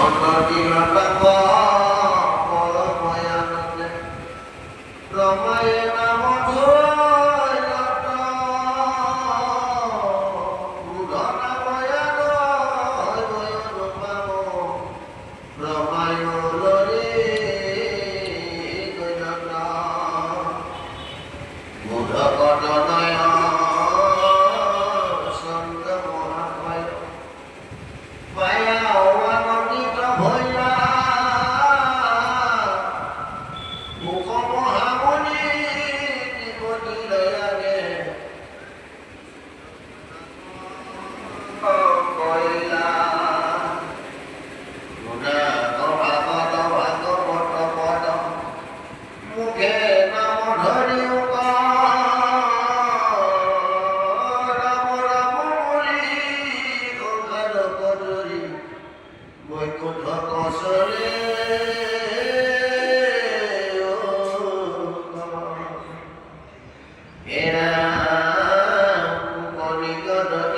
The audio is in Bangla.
মুখে বৈকুণ্ঠ কৌশলে এরা কলিগদকে